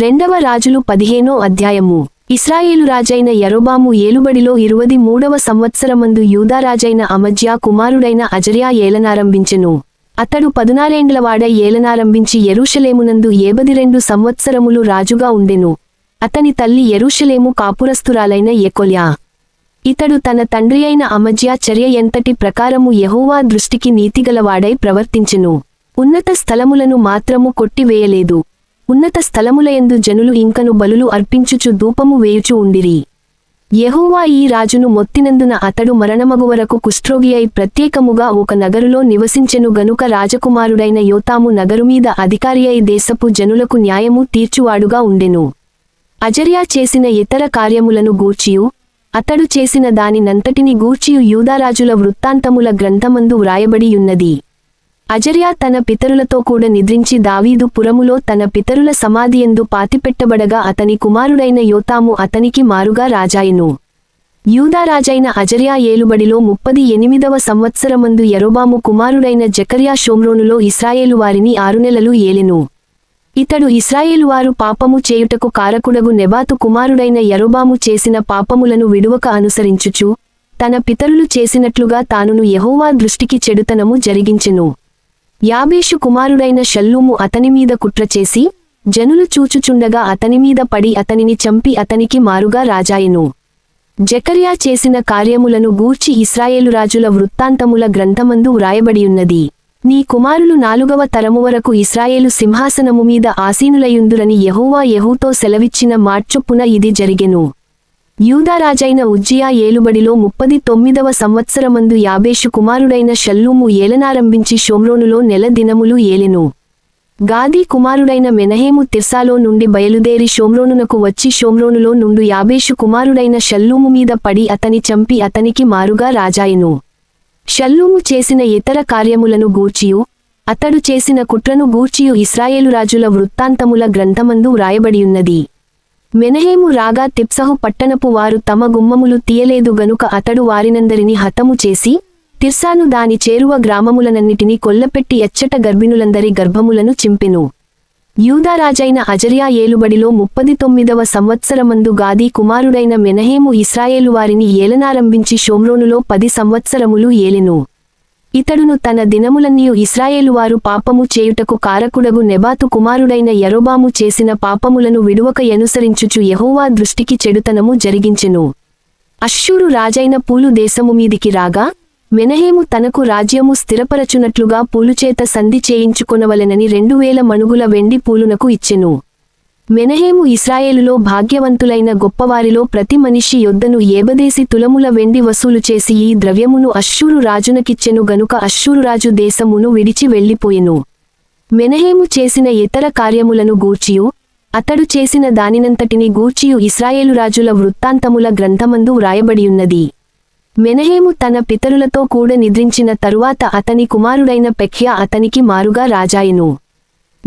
రెండవ రాజులు పదిహేనో అధ్యాయము. ఇస్రాయేలు రాజైన యరొబాము ఏలుబడిలో ఇరువది మూడవ సంవత్సరమందు యూదారాజైన అమజ్యా కుమారుడైన అజర్యా ఏలనారంభించెను. అతడు పదునారేండ్లవాడై ఏలనారంభించి యెరూషలేమునందు ఏబదిరెండు సంవత్సరములు రాజుగా ఉండెను. అతని తల్లి ఎరుషలేము కాపురస్తురాలైన ఎకొల్యా ఇతడు తన తండ్రి అయిన అమజ్యా చర్య ఎంతటి ప్రకారము యహోవా దృష్టికి నీతిగలవాడై ప్రవర్తించెను. ఉన్నత స్థలములను మాత్రము కొట్టివేయలేదు. ఉన్నత స్థలములయందు జనులు ఇంకను బలులు అర్పించుచు ధూపము వేయుచు ఉండిరి. యెహోవా ఈ రాజును మొత్తినందున అతడు మరణమగు వరకు కుష్ఠరోగి అయి ప్రత్యేకముగా ఒక నగరులో నివసించెను గనుక రాజకుమారుడైన యోతాము నగరుమీద అధికారి అయి దేశపు జనులకు న్యాయము తీర్చువాడుగా ఉండెను. అజర్యా చేసిన ఇతర కార్యములను గూర్చియు అతడు చేసిన దానినంతటిని గూర్చియు యూదారాజుల వృత్తాంతముల గ్రంథమందు వ్రాయబడియున్నది. అజర్యా తన పితరులతో కూడా నిద్రించి దావీదు పురములో తన పితరుల సమాధియందు పాతిపెట్టబడగా అతని కుమారుడైన యోతాము అతనికి మారుగా రాజాయెను. యూదారాజైన అజర్యా ఏలుబడిలో ముప్పది ఎనిమిదవ సంవత్సరమందు ఎరోబాము కుమారుడైన జకర్యా షోమ్రోనులో ఇస్రాయేలు వారిని ఆరు నెలలు ఏలెను. ఇతడు ఇస్రాయేలువారు పాపము చేయుటకు కారకుడగు నెబాతు కుమారుడైన ఎరోబాము చేసిన పాపములను విడువక అనుసరించుచు తన పితరులు చేసినట్లుగా తానును యహోవా దృష్టికి చెడుతనము జరిగించెను. యాబేషు కుమారుడైన షల్లూము అతనిమీద కుట్రచేసి జనులు చూచుచుండగా అతనిమీద పడి అతనిని చంపి అతనికి మారుగా రాజాయెను. జకర్యా చేసిన కార్యములను గూర్చి ఇస్రాయేలు రాజుల వృత్తాంతముల గ్రంథమందు వ్రాయబడియున్నది. నీ కుమారులు నాలుగవ తరము వరకు ఇస్రాయేలు సింహాసనము మీద ఆసీనులయుందురని యహోవా యహూతో సెలవిచ్చిన మాట్చొప్పున ఇది జరిగెను. యూదారాజైన ఉజ్జియా ఏలుబడిలో ముప్పది తొమ్మిదవ సంవత్సరమందు యాబేషు కుమారుడైన షల్లూము ఏలనారంభించి షోమ్రోనులో నెల దినములు ఏలెను. గాదీ కుమారుడైన మెనహేము తిర్సాలో నుండి బయలుదేరి షోమ్రోనునకు వచ్చి షోమ్రోనులో నుండు యాబేషు కుమారుడైన షల్లూము మీద పడి అతని చంపి అతనికి మారుగా రాజాయెను. షల్లూము చేసిన ఇతర కార్యములను గూర్చియు అతడు చేసిన కుట్రను గూర్చియు ఇస్రాయేలు రాజుల వృత్తాంతముల గ్రంథమందు వ్రాయబడియున్నది. మెనహేము రాగా తిప్సహు పట్టణపు వారు తమ గుమ్మములు తీయలేదు గనుక అతడు వారినందరిని హతము చేసి తిర్సాను దాని చేరువ గ్రామములనన్నిటినీ కొల్లపెట్టి ఎచ్చట గర్భిణులందరి గర్భములను చింపెను. యూదారాజైన అజరియా ఏలుబడిలో ముప్పది తొమ్మిదవ సంవత్సరమందు గాదీ కుమారుడైన మెనహేము ఇస్రాయేలు వారిని ఏలనారంభించి షోమ్రోనులో పది సంవత్సరములు ఏలెను. ఇతడును తన దినములన్నీయు ఇస్రాయేలువారు పాపము చేయుటకు కారకుడగు నెబాతు కుమారుడైన యరొబాము చేసిన పాపములను విడువక ఎనుసరించుచు యెహోవా దృష్టికి చెడుతనము జరిగించెను. అశ్షూరు రాజైన పూలు దేశము మీదికి రాగా మెనహేము తనకు రాజ్యము స్థిరపరచునట్లుగా పూలుచేత సంధి చేయించుకొనవలెనని రెండు వేల మణుగుల వెండి పూలునకు ఇచ్చెను. మెనహేము ఇస్రాయేలులో భాగ్యవంతులైన గొప్పవారిలో ప్రతి మనిషి యొద్దను ఏబదేసి తులముల వెండి వసూలు చేసి ఈ ద్రవ్యమును అశ్షూరు రాజునకిచ్చెను గనుక అశ్షూరురాజు దేశమును విడిచి వెళ్ళిపోయెను. మెనహేము చేసిన ఇతర కార్యములను గూర్చియు అతడు చేసిన దానినంతటిని గూర్చియు ఇస్రాయేలు రాజుల వృత్తాంతముల గ్రంథమందు వ్రాయబడియున్నది. మెనహేము తన పితరులతో కూడా నిద్రించిన తరువాత అతని కుమారుడైన పెఖ్యా అతనికి మారుగా రాజాయెను.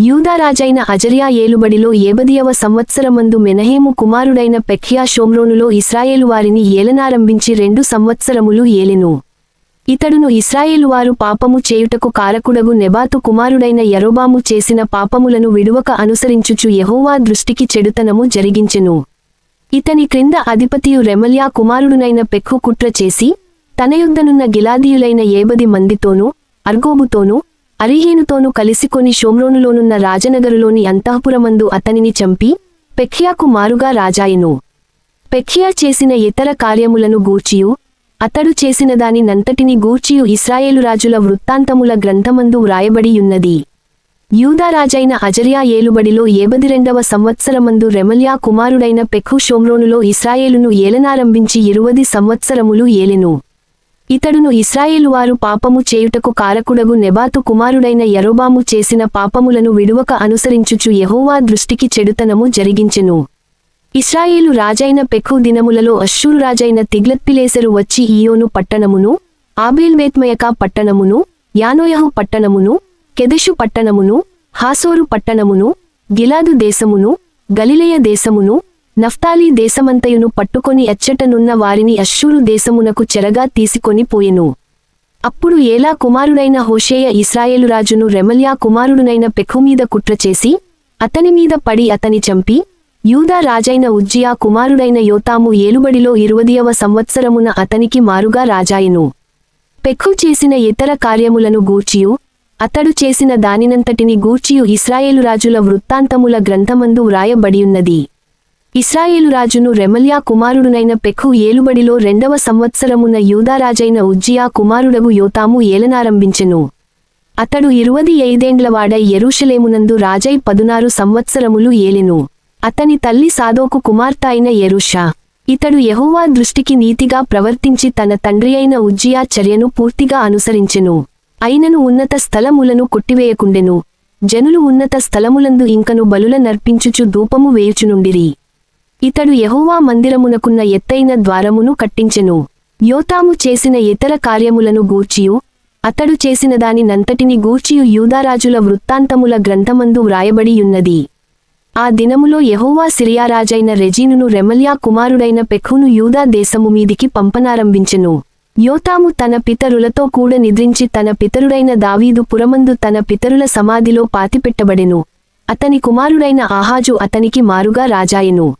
యూదారాజైన అజరియా ఏలుబడిలో ఏబదియవ సంవత్సరమందు మెనహేము కుమారుడైన పెఖ్యా షోమ్రోనులో ఇస్రాయేలు వారిని ఏలనారంభించి రెండు సంవత్సరములు ఏలెను. ఇతడును ఇస్రాయేలువారు పాపము చేయుటకు కారకుడగు నెబాతు కుమారుడైన యరోబాము చేసిన పాపములను విడువక అనుసరించుచు యహోవా దృష్టికి చెడుతనము జరిగించెను. ఇతని క్రింద అధిపతియు రెమల్యా కుమారుడునైన పెక్కు కుట్ర చేసి తన యుద్ధనున్న గిలాదీయులైన ఏబది మందితోనూ అర్గోబుతోనూ అరిహేనుతోనూ కలిసికొని షోమ్రోనులోనున్న రాజనగరులోని అంతఃపురమందు అతనిని చంపి పెఖ్యాకు మారుగా రాజాయెను. పెఖ్యా చేసిన ఇతర కార్యములను గూర్చియు అతడు చేసిన దాని నంతటిని గూర్చియు ఇస్రాయేలు రాజుల వృత్తాంతముల గ్రంథమందు వ్రాయబడియున్నది. యూదారాజైన అజరియా ఏలుబడిలో ఏబదిరెండవ సంవత్సరమందు రెమల్యా కుమారుడైన పెక్కు షోమ్రోనులో ఇస్రాయేలును ఏలనారంభించి ఇరువది సంవత్సరములు ఏలెను. ఇతడును ఇస్రాయేలువారు పాపము చేయుటకు కారకుడగు నెబాతు కుమారుడైన యరోబాము చేసిన పాపములను విడువక అనుసరించుచు యెహోవా దృష్టికి చెడుతనము జరిగించెను. ఇస్రాయేలు రాజైన పెక్కు దినములలో అశ్షూరు రాజైన తిగ్లత్పిలేసెరు వచ్చి ఈయోను పట్టణమును ఆబిల్వేత్మయకా పట్టణమును యానోయహు పట్టణమును కెదెషు పట్టణమును హాసోరు పట్టణమును గిలాదు దేశమును గలిలయ దేశమును నఫ్తాలి దేశమంతయును పట్టుకొని ఎచ్చటనున్న వారిని అశ్షూరు దేశమునకు చెరగా తీసుకొని పోయెను. అప్పుడు ఏలా కుమారుడైన హోషేయ ఇస్రాయేలురాజును రెమల్యా కుమారుడునైన పెఖుమీద కుట్రచేసి అతని మీద పడి అతని చంపి యూదా రాజైన ఉజ్జియా కుమారుడైన యోతాము ఏలుబడిలో ఇరువదియవ సంవత్సరమున అతనికి మారుగా రాజాయెను. పెక్కు చేసిన ఇతర కార్యములను గూర్చియు అతడు చేసిన దానినంతటిని గూర్చియు ఇస్రాయేలు రాజుల వృత్తాంతముల గ్రంథమందు వ్రాయబడియున్నది. ఇస్రాయేలు రాజును రెమల్యా కుమారుడునైన పెక్కు ఏలుబడిలో రెండవ సంవత్సరమున యూదారాజైన ఉజ్జియా కుమారుడగు యోతాము ఏలనారంభించెను. అతడు ఇరువది ఐదేండ్లవాడై యెరూషలేమునందు రాజై పదునారు సంవత్సరములు ఏలెను. అతని తల్లి సాదోకు కుమార్తె అయిన యెరూషా. ఇతడు యహోవా దృష్టికి నీతిగా ప్రవర్తించి తన తండ్రి అయిన ఉజ్జియా చర్యను పూర్తిగా అనుసరించెను. అయినను ఉన్నత స్థలములను కొట్టివేయకుండెను. జనులు ఉన్నత స్థలములందు ఇంకను బలుల నర్పించుచు ధూపము వేయుచునుండిరి. ఇతడు యహోవా మందిరమునకున్న ఎత్తైన ద్వారమును కట్టించెను. యోతాము చేసిన ఇతర కార్యములను గూర్చియు అతడు చేసిన దానినంతటిని గూర్చియు యూదారాజుల వృత్తాంతముల గ్రంథమందు వ్రాయబడియున్నది. ఆ దినములో యహోవా సిరియారాజైన రెజీనును రెమల్యా కుమారుడైన పెఖును యూదా దేశము మీదికి పంపనారంభించెను. యోతాము తన పితరులతో కూడ నిద్రించి తన పితరుడైన దావీదు పురమందు తన పితరుల సమాధిలో పాతిపెట్టబడెను. అతని కుమారుడైన ఆహాజు అతనికి మారుగా రాజాయెను.